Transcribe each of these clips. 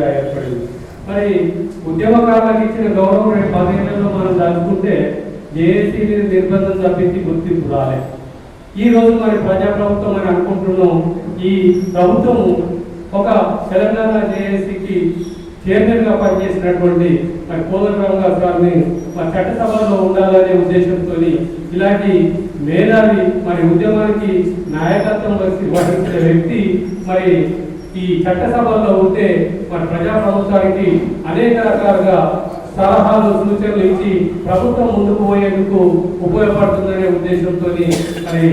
ఏర్పడింది మరి ఉద్యమకారులకు ఇచ్చిన గౌరవం రేపు పదిహేనులో మనం దాచుకుంటే జేఏసీ నిర్బంధం తప్పించి గుర్తింపు రాలే. ఈ రోజు మరి ప్రజాప్రభుత్వం అని అనుకుంటున్నాం ఈ ప్రభుత్వం ఒక తెలంగాణ జేఏసీకి చైర్మన్గా పనిచేసినటువంటి మరి కోదండరావు గారు గారిని మరి చట్టసభలో ఉండాలనే ఉద్దేశంతో ఇలాంటి మేధావి మరి ఉద్యమానికి నాయకత్వం వహించిన వ్యక్తి మరి ఈ చట్టసభల్లో ఉంటే మన ప్రజా ప్రభుత్వానికి అనేక రకాలుగా సలహాలు సూచనలు ఇచ్చి ప్రభుత్వం ముందుకు పోయేందుకు ఉపయోగపడుతుందనే ఉద్దేశంతో మరి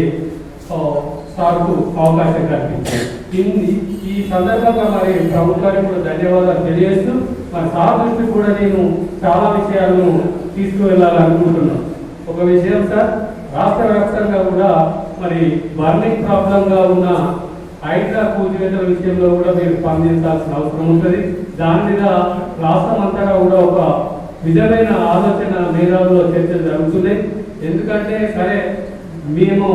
సార్కు అవకాశం కల్పించింది ఈ సందర్భంగా మరి ప్రభుత్వానికి కూడా ధన్యవాదాలు తెలియజేస్తూ మరి సార్ నుంచి కూడా నేను చాలా విషయాలను తీసుకువెళ్ళాలనుకుంటున్నాను. ఒక విషయం సార్ రాష్ట్ర వ్యాప్తంగా కూడా మరి బర్నింగ్ ప్రాబ్లంగా ఉన్న హైడ్రా కూల్చివేతల విషయంలో కూడా మీరు స్పందించాల్సిన అవసరం ఉంటుంది. దాని మీద రాష్ట్రం అంతటా కూడా ఒక విధమైన ఆలోచన మేధావులో చర్చ జరుగుతున్నాయి. ఎందుకంటే సరే మేము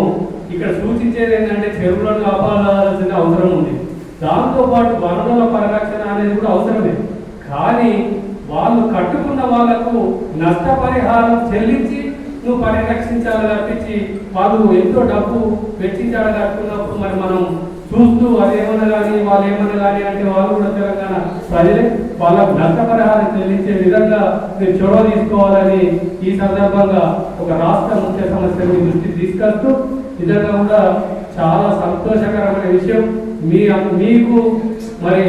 ఇక్కడ సూచించేది ఏంటంటే చెరువులను కాపాడాల్సిన అవసరం ఉంది. దాంతోపాటు వనరుల పరిరక్షణ అనేది కూడా అవసరమే. కానీ వాళ్ళు కట్టుకున్న వాళ్ళకు నష్టపరిహారం చెల్లించి నువ్వు పరిరక్షించాలి తప్పించి వాళ్ళు ఎంతో డబ్బు వెచ్చించాలి కట్టుకున్నప్పుడు మరి మనం చూస్తూ అదేమన్నా కానీ వాళ్ళు ఏమన్నా కానీ అంటే వాళ్ళు కూడా తెలంగాణ ప్రజలే వాళ్ళకు నష్టపరిహారం చెల్లించే విధంగా మీరు చొరవ తీసుకోవాలని ఈ సందర్భంగా ఒక రాష్ట్ర ముఖ్య సమస్యని దృష్టి తీసుకొస్తూ నిజంగా కూడా చాలా సంతోషకరమైన విషయం. మీ మీకు మరి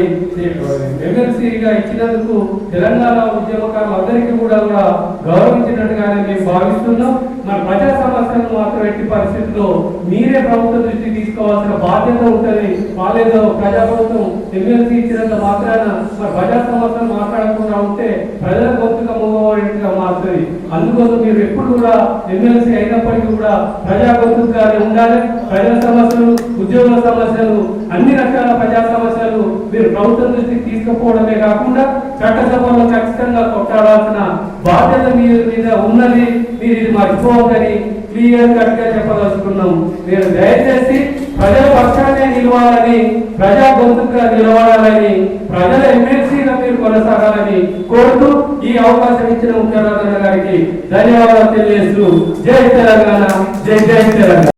ఎమ్మెల్సీగా ఇచ్చినందుకు తెలంగాణ ఉద్యమకారులు అందరికీ కూడా కూడా గౌరవించినట్టుగానే మేము భావిస్తున్నాం. మరి ప్రజా సమస్యలను మాత్రం ఎట్టి పరిస్థితుల్లో మీరే ప్రభుత్వం దృష్టి తీసుకోవాల్సిన బాధ్యత ఉంటుంది. వాళ్ళేదో ప్రజా ప్రభుత్వం ఎమ్మెల్సీ ఇచ్చినంత మాత్రాన మరి ప్రజా సమస్యలు మాట్లాడకుండా ఉంటే ప్రజల గొంతుగా మూగబడినట్టుగా మారుతుంది. అందుకోసం మీరు ఎప్పుడు కూడా ఎమ్మెల్సీ అయినప్పటికీ కూడా ప్రజా గొంతుగానే ఉండాలి. ప్రజల సమస్యలు ఉద్యోగుల సమస్యలు అన్ని రకాల ప్రజా సమస్యలు మీరు ప్రభుత్వం దృష్టికి తీసుకుపోవడమే కాకుండా చట్టసభలో ఖచ్చితంగా కొట్టాడాల్సిన బాధ్యత మీ మీద ఉన్నది. మీరు ఇది మర్చిపోవద్దని క్లియర్ కట్గా చెప్పదలుచుకున్నాం. మీరు దయచేసి ప్రజల పక్షాన్ని నిలవాలని ప్రజా గొంతుగా నిలవాలని ప్రజల ఎమ్మెల్సీగా మీరు కొనసాగాలని కోరుతూ ఈ అవకాశం ఇచ్చిన ముఖ్యమంత్రి గారికి ధన్యవాదాలు తెలియజేస్తూ జై తెలంగాణ జై జై తెలంగాణ.